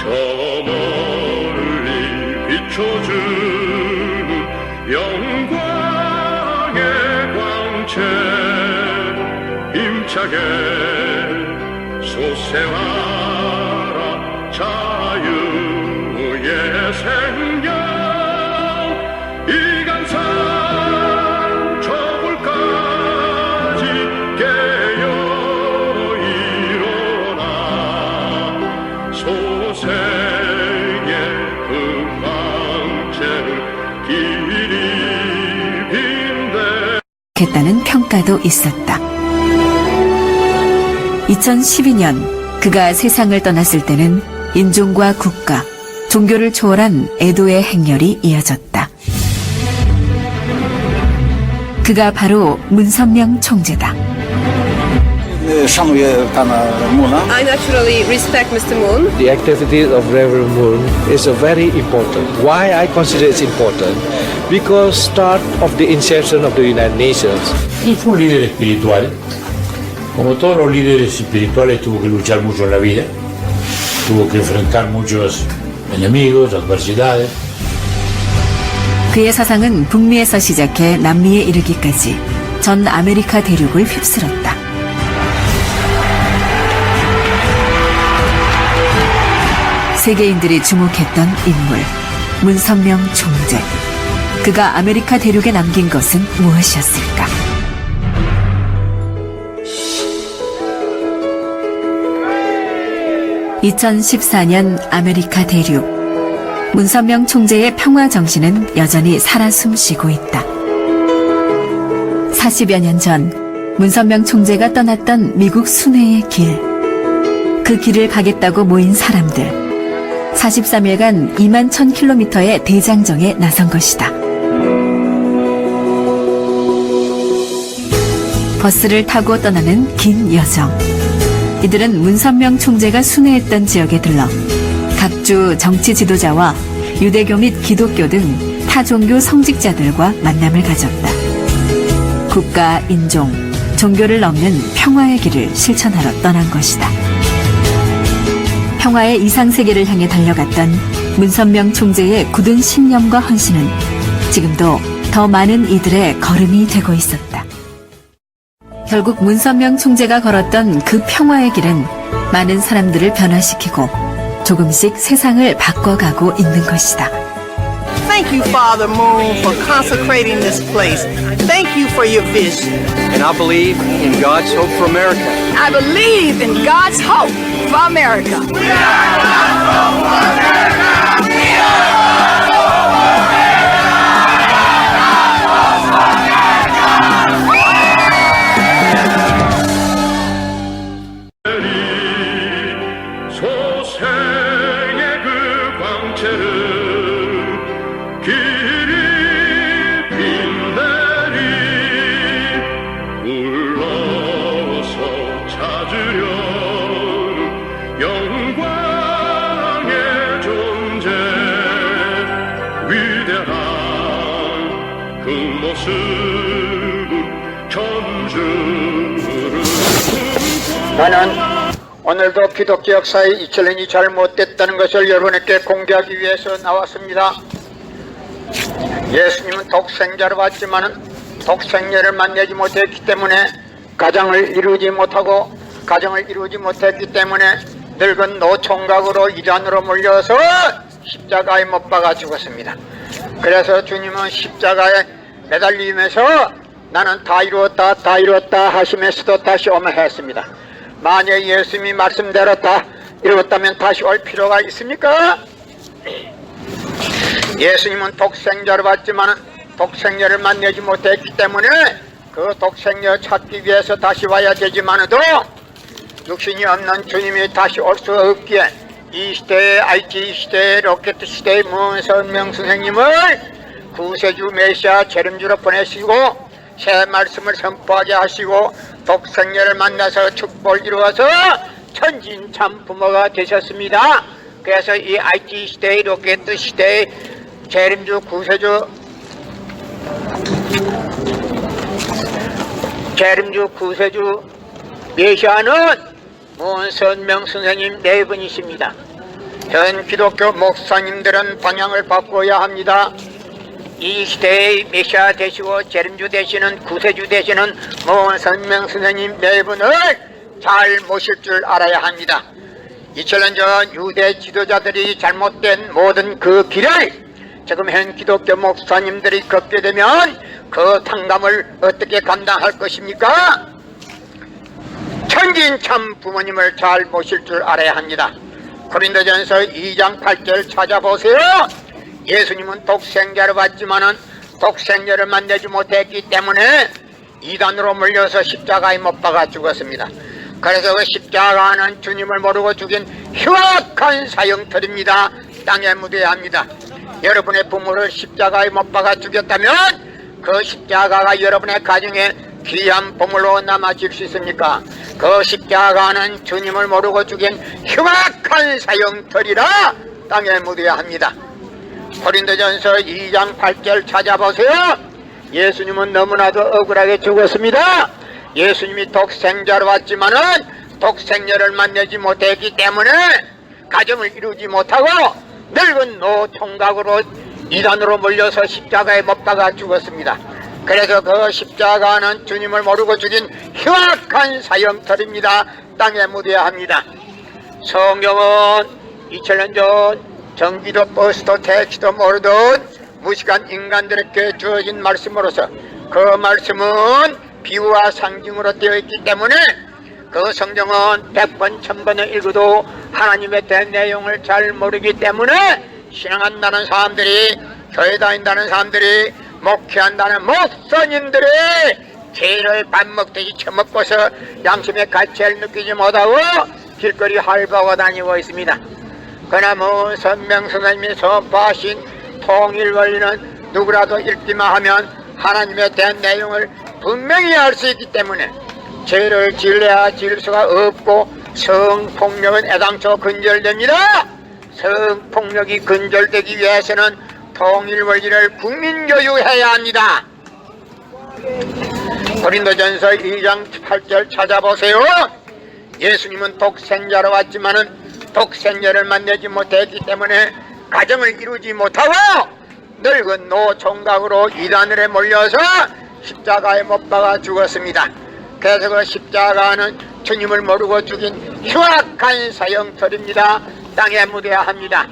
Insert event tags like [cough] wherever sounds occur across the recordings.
저 멀리 비춰주는 영광의 광채 힘차게 솟아라 했다는 평가도 있었다. 2012년 그가 세상을 떠났을 때는 인종과 국가, 종교를 초월한 애도의 행렬이 이어졌다. 그가 바로 문선명 총재다. Szanuję pana Muna. I naturally respect Mr. Moon. The activities of Reverend Moon is a very important. Why I consider it important? Because start of the inception of the United Nations, Él fue un líder espiritual. Como todos los líderes espirituales tuvo que luchar mucho en la vida. Tuvo que enfrentar muchos enemigos, adversidades. 그의 사상은 북미에서 시작해 남미에 이르기까지 전 아메리카 대륙을 휩쓸었다. 세계인들이 주목했던 인물, 문선명 총재. 그가 아메리카 대륙에 남긴 것은 무엇이었을까? (2014년) 아메리카 대륙 문선명 총재의 평화 정신은 여전히 살아 숨쉬고 있다. 40여 년 전 문선명 총재가 떠났던 미국 순회의 길. 그 길을 가겠다고 모인 사람들. 43일간 2만 1000km의 대장정에 나선 것이다. 버스를 타고 떠나는 긴 여정. 이들은 문선명 총재가 순회했던 지역에 들러 각주 정치 지도자와 유대교 및 기독교 등 타 종교 성직자들과 만남을 가졌다. 국가, 인종, 종교를 넘는 평화의 길을 실천하러 떠난 것이다. 평화의 이상세계를 향해 달려갔던 문선명 총재의 굳은 신념과 헌신은 지금도 더 많은 이들의 걸음이 되고 있었다. 결국 문선명 총재가 걸었던 그 평화의 길은 많은 사람들을 변화시키고 조금씩 세상을 바꿔가고 있는 것이다. Thank you, Father Moon, for consecrating this place. Thank you for your vision. and I believe in God's hope for America. I believe in God's hope for America. 소생의 나는 오늘도 기독교 역사의 이철린이 잘못됐다는 것을 여러분에게 공개하기 위해서 나왔습니다. 예수님은 독생자로 왔지만 독생자를 만나지 못했기 때문에 가정을 이루지 못하고 가정을 이루지 못했기 때문에 늙은 노총각으로 이단으로 몰려서 십자가에 못 박아 죽었습니다. 그래서 주님은 십자가에 매달리면서 나는 다 이루었다 다 이루었다 하시면서도 다시 오면 했습니다. 만약 예수님이 말씀대로 다 이루었다면 다시 올 필요가 있습니까? 예수님은 독생자를 받지만 독생자를 만나지 못했기 때문에 그 독생자 찾기 위해서 다시 와야 되지만도 육신이 없는 주님이 다시 올 수 없기에 이 시대의 IT 시대, 로켓 시대의 문선명 선생님을 구세주 메시아 재림주로 보내시고 새 말씀을 선포하게 하시고 독생녀를 만나서 축복을 이루어서 천진참 부모가 되셨습니다. 그래서 이 IT 시대의 로켓 시대의 재림주 구세주 재림주 구세주 메시아는 문선명 선생님 네 분이십니다. 현 기독교 목사님들은 방향을 바꿔야 합니다. 이 시대의 메시아 되시고 재림주 되시는 구세주 되시는 모은 선명 선생님 네 분을 잘 모실 줄 알아야 합니다. 2000년 전 유대 지도자들이 잘못된 모든 그 길을 지금 현 기독교 목사님들이 걷게 되면 그 탕감을 어떻게 감당할 것입니까? 천진 참 부모님을 잘 모실 줄 알아야 합니다. 고린도전서 2장 8절 찾아보세요. 예수님은 독생자를 받지만은 독생자를 만나지 못했기 때문에 이단으로 물려서 십자가에 못 박아 죽었습니다. 그래서 그 십자가는 주님을 모르고 죽인 흉악한 사형틀입니다. 땅에 묻어야 합니다. 여러분의 부모를 십자가에 못 박아 죽였다면 그 십자가가 여러분의 가정에 귀한 보물로 남아질 수 있습니까? 그 십자가는 주님을 모르고 죽인 흉악한 사형틀이라 땅에 묻어야 합니다. 고린도전서 2장 8절 찾아보세요. 예수님은 너무나도 억울하게 죽었습니다. 예수님이 독생자로 왔지만은 독생녀를 만나지 못했기 때문에 가정을 이루지 못하고 늙은 노 총각으로 이단으로 몰려서 십자가에 못 박아 죽었습니다. 그래서 그 십자가는 주님을 모르고 죽인 흉악한 사형털입니다. 땅에 묻어야 합니다. 성경은 2000년 전 전기도 버스도 택시도 모르던 무식한 인간들에게 주어진 말씀으로서 그 말씀은 비유와 상징으로 되어 있기 때문에 그 성경은 백번 천번을 읽어도 하나님에 대한 내용을 잘 모르기 때문에 신앙한다는 사람들이 교회 다닌다는 사람들이 목회한다는 목사님들이 죄를 밥 먹듯이 처먹고서 양심의 가치를 느끼지 못하고 길거리 할바고 다니고 있습니다. 그러나 뭐 선명 선생님이 선포하신 통일 원리는 누구라도 읽기만 하면 하나님에 대한 내용을 분명히 알 수 있기 때문에 죄를 질려야 질 수가 없고 성폭력은 애당초 근절됩니다. 성폭력이 근절되기 위해서는 통일 원리를 국민 교육해야 합니다. 고린도전서 2장 8절 찾아보세요. 예수님은 독생자로 왔지만은 독생녀를 만나지 못했기 때문에 가정을 이루지 못하고 늙은 노 총각으로 이단을에 몰려서 십자가에 못 박아 죽었습니다. 그래서 그 십자가는 주님을 모르고 죽인 흉악한 사형털입니다. 땅에 묻어야 합니다.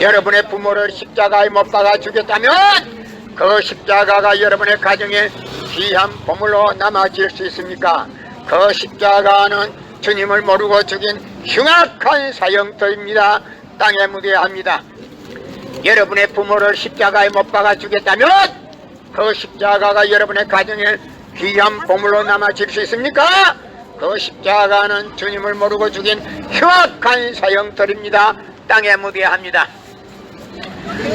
여러분의 부모를 십자가에 못 박아 죽였다면 그 십자가가 여러분의 가정에 귀한 보물로 남아질 수 있습니까? 그 십자가는 주님을 모르고 죽인 흉악한 사형터입니다. 땅에 묻어야 합니다. 여러분의 부모를 십자가에 못 박아 죽였다면 그 십자가가 여러분의 가정에 귀한 보물로 남아질 수 있습니까? 그 십자가는 주님을 모르고 죽인 흉악한 사형터입니다. 땅에 묻어야 합니다.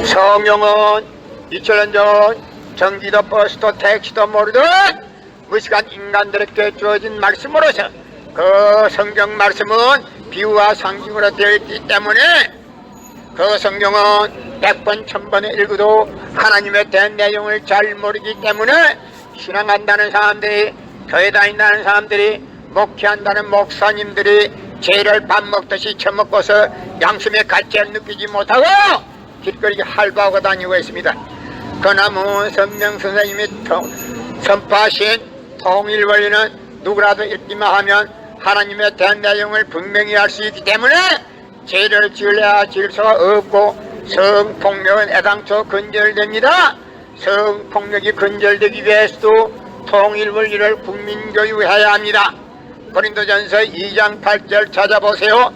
성령은 2000년 전 전기도 버스도 택시도 모르던 무식한 인간들에게 주어진 말씀으로서 그 성경 말씀은 비유와 상징으로 되어 있기 때문에 그 성경은 백번 천번에 읽어도 하나님에 대한 내용을 잘 모르기 때문에 신앙한다는 사람들이 교회 다닌다는 사람들이 목회한다는 목사님들이 죄를 밥 먹듯이 처먹고서 양심의 가치를 느끼지 못하고 길거리 할바하고 다니고 있습니다. 그나무 선명 선생님이 통- 선포하신 통일 원리는 누구라도 읽기만 하면 하나님에 대한 내용을 분명히 알 수 있기 때문에 죄를 지으려야 지을 수가 없고 성폭력은 애당초 근절됩니다. 성폭력이 근절되기 위해서도 통일 원리를 국민교육해야 합니다. 고린도전서 2장 8절 찾아보세요.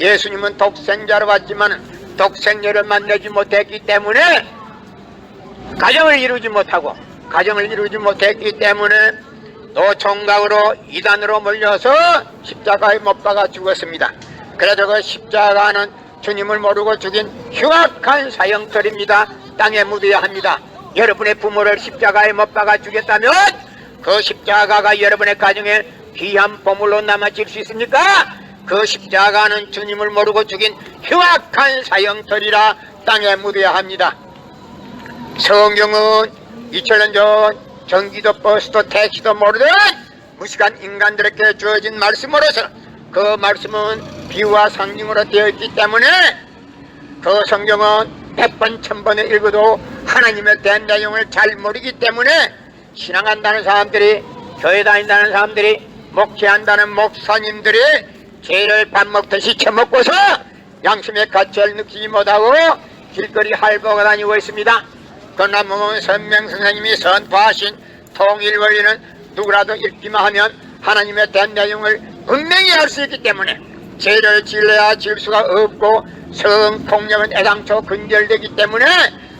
예수님은 독생자로 왔지만 독생녀를 만나지 못했기 때문에 가정을 이루지 못하고 가정을 이루지 못했기 때문에 노총각으로 이단으로 몰려서 십자가에 못 박아 죽었습니다. 그래서 그 십자가는 주님을 모르고 죽인 흉악한 사형털입니다. 땅에 묻어야 합니다. 여러분의 부모를 십자가에 못 박아 죽였다면 그 십자가가 여러분의 가정에 귀한 보물로 남아질 수 있습니까? 그 십자가는 주님을 모르고 죽인 흉악한 사형털이라 땅에 묻어야 합니다. 성경은 2000년 전 전기도 버스도 택시도 모르던 무식한 인간들에게 주어진 말씀으로서 그 말씀은 비유와 상징으로 되어 있기 때문에 그 성경은 백번 천번에 읽어도 하나님에 대한 내용을 잘 모르기 때문에 신앙한다는 사람들이 교회 다닌다는 사람들이 목회한다는 목사님들이 죄를 밥 먹듯이 처먹고서 양심의 가치를 느끼지 못하고 길거리 할보가 다니고 있습니다. 그러나 뭐 선명 선생님이 선포하신 통일 원리는 누구라도 읽기만 하면 하나님에 대한 내용을 분명히 알 수 있기 때문에 죄를 질러야 질 수가 없고 성폭력은 애당초 근절되기 때문에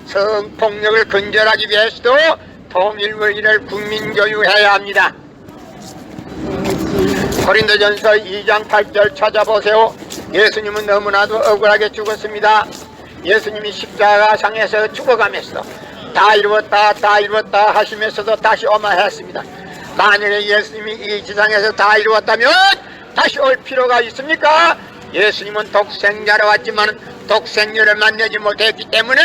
성폭력을 근절하기 위해서도 통일 원리를 국민 교육해야 합니다. 고린도전서 2장 8절 찾아보세요. 예수님은 너무나도 억울하게 죽었습니다. 예수님이 십자가상에서 죽어가면서 다 이루었다 다 이루었다 하시면서도 다시 오마했습니다. 만약에 예수님이 이 지상에서 다 이루었다면 다시 올 필요가 있습니까? 예수님은 독생자로 왔지만 독생녀를 만나지 못했기 때문에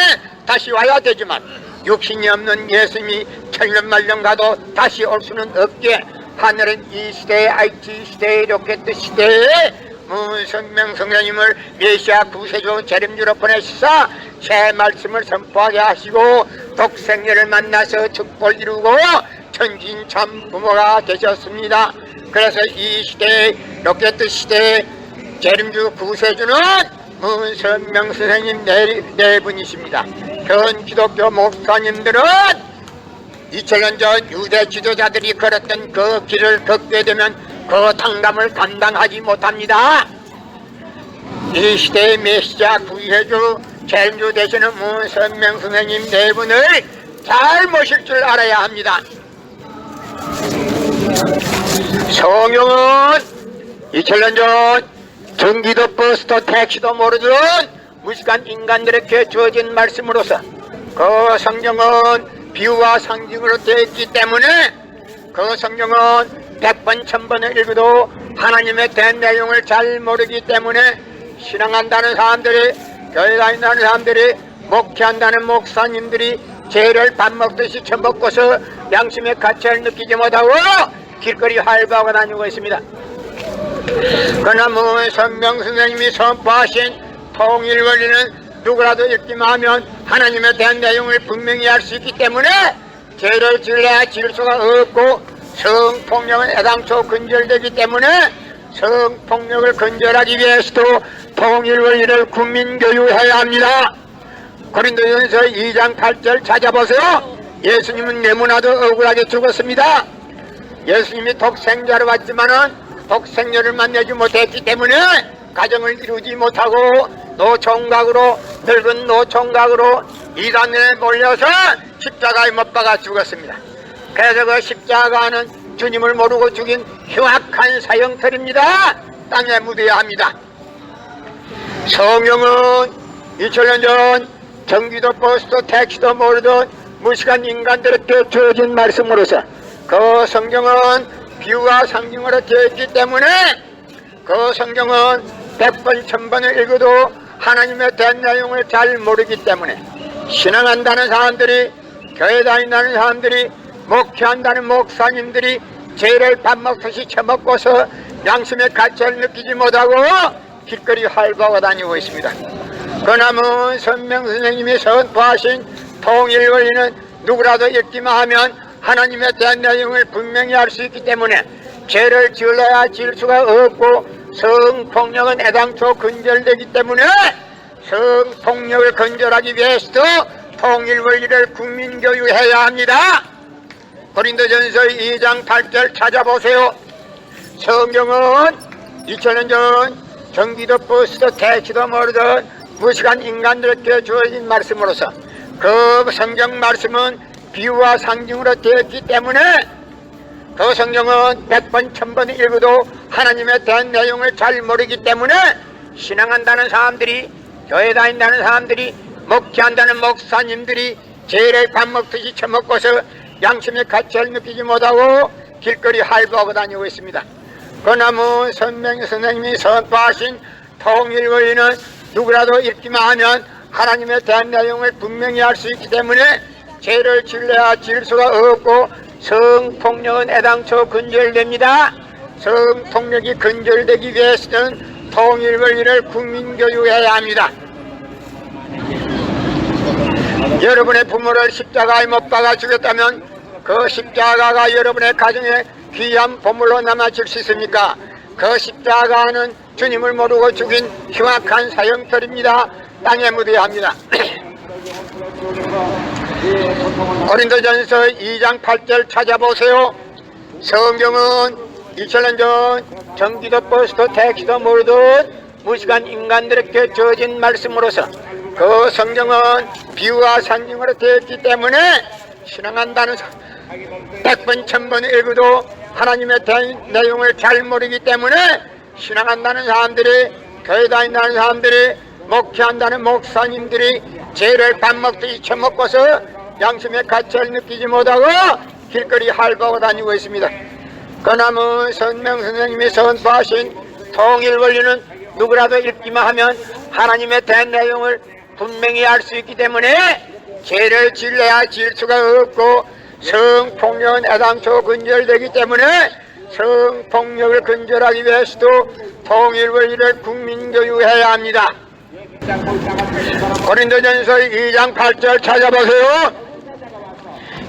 다시 와야 되지만 육신이 없는 예수님이 천년 말년 가도 다시 올 수는 없게 하늘은 이 시대에 IT 시대에 로켓 시대에 문선명 성령님을 메시아 구세주 재림주로 보내시사 새 말씀을 선포하게 하시고 독생녀를 만나서 축복을 이루고 천진 참 부모가 되셨습니다. 그래서 이 시대에 로켓 시대에 재림주 구세주는 문선명 선생님 네, 네 분이십니다. 현 기독교 목사님들은 2000년 전 유대 지도자들이 걸었던 그 길을 걷게 되면 그 당감을 감당하지 못합니다. 이 시대의 메시아 구해주 재림주 되시는 문선명 선생님 네 분을 잘 모실 줄 알아야 합니다. 성령은 2000년 전 전기도 버스도 택시도 모르던 무식한 인간들에게 주어진 말씀으로서 그 성경은 비유와 상징으로 되어 있기 때문에 그 성경은 백번 천번을 읽어도 하나님에 대한 내용을 잘 모르기 때문에 신앙한다는 사람들이 교회 다닌다는 사람들이 목회한다는 목사님들이 죄를 밥 먹듯이 처먹고서 양심의 가치를 느끼지 못하고 길거리 활보하고 다니고 있습니다. 그러나 뭐 선명 선생님이 선포하신 통일 원리는 누구라도 읽기만 하면 하나님에 대한 내용을 분명히 알 수 있기 때문에 죄를 질러야 질 수가 없고 성폭력은 애당초 근절되기 때문에 성폭력을 근절하기 위해서도 통일 원리를 국민교육해야 합니다. 고린도전서 2장 8절 찾아보세요. 예수님은 너무나도 억울하게 죽었습니다. 예수님이 독생자로 왔지만은 독생녀를 만나지 못했기 때문에 가정을 이루지 못하고 노총각으로 늙은 노총각으로 이단에 몰려서 십자가에 못 박아 죽었습니다. 그래서 그 십자가는 주님을 모르고 죽인 흉악한 사형틀입니다. 땅에 묻어야 합니다. 성령은 2000년 전 전기도 버스도 택시도 모르던 무식한 인간들에게 주어진 말씀으로서 그 성경은 비유와 상징으로 되어 있기 때문에 그 성경은 백번 천번을 읽어도 하나님에 대한 내용을 잘 모르기 때문에 신앙한다는 사람들이 교회 다닌다는 사람들이 목회한다는 목사님들이 죄를 밥 먹듯이 처먹고서 양심의 가치를 느끼지 못하고 길거리 활보하고 다니고 있습니다. 그러나 뭐 선명 선생님이 선포하신 통일 원리는 누구라도 읽기만 하면 하나님에 대한 내용을 분명히 알 수 있기 때문에 죄를 지어야 질 수가 없고 성폭력은 애당초 근절되기 때문에 성폭력을 근절하기 위해서도 통일 원리를 국민교육해야 합니다. 고린도전서 2장 8절 찾아보세요. 성경은 2000년 전 전기도 버스도 택시도 모르던 무식한 인간들에게 주어진 말씀으로서 그 성경 말씀은 비유와 상징으로 되었기 때문에 그 성경은 백번 천번 읽어도 하나님에 대한 내용을 잘 모르기 때문에 신앙한다는 사람들이 교회 다닌다는 사람들이 목회한다는 목사님들이 죄를 밥 먹듯이 처먹고서 양심의 가치를 느끼지 못하고 길거리 할보하고 다니고 있습니다. 그러나 뭐 선명 선생님이 선포하신 통일 원리는 누구라도 읽기만 하면 하나님에 대한 내용을 분명히 알 수 있기 때문에 죄를 질러야 질 수가 없고 성폭력은 애당초 근절됩니다. 성통력이 근절되기 위해서는 통일 원리를 국민교육해야 합니다. 여러분의 부모를 십자가에 못 박아 죽였다면 그 십자가가 여러분의 가정에 귀한 보물로 남아질 수 있습니까? 그 십자가는 주님을 모르고 죽인 흉악한 사형털입니다. 땅에 묻어야 합니다. [clears throat] 고린도전서 2장 8절 찾아보세요. 성경은 2000년 전 정기도 버스도 택시도 모르듯 무식한 인간들에게 주어진 말씀으로서 그 성경은 비유와 상징으로 되어 있기 때문에 신앙한다는 사- 백번 천번 읽어도 하나님의 대- 내용을 잘 모르기 때문에 신앙한다는 사람들이 교회 다닌다는 사람들이 목회한다는 목사님들이 죄를 밥 먹듯이 처먹고서 양심의 가치를 느끼지 못하고 길거리 할바고 다니고 있습니다. 그나무 선명 선생님이 선포하신 통일 원리는 누구라도 읽기만 하면 하나님의 된 내용을 분명히 알 수 있기 때문에 죄를 질래야 질 수가 없고 성폭력은 애당초 근절되기 때문에 성폭력을 근절하기 위해서도 통일 원리를 국민교육해야 합니다. 고린도전서 2장 8절 찾아보세요.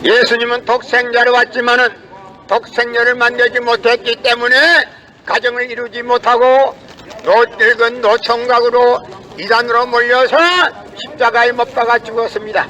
예수님은 독생자로 왔지만은 독생녀를 만들지 못했기 때문에 가정을 이루지 못하고 노, 늙은 노총각으로 이단으로 몰려서 십자가에 못 박아 죽었습니다.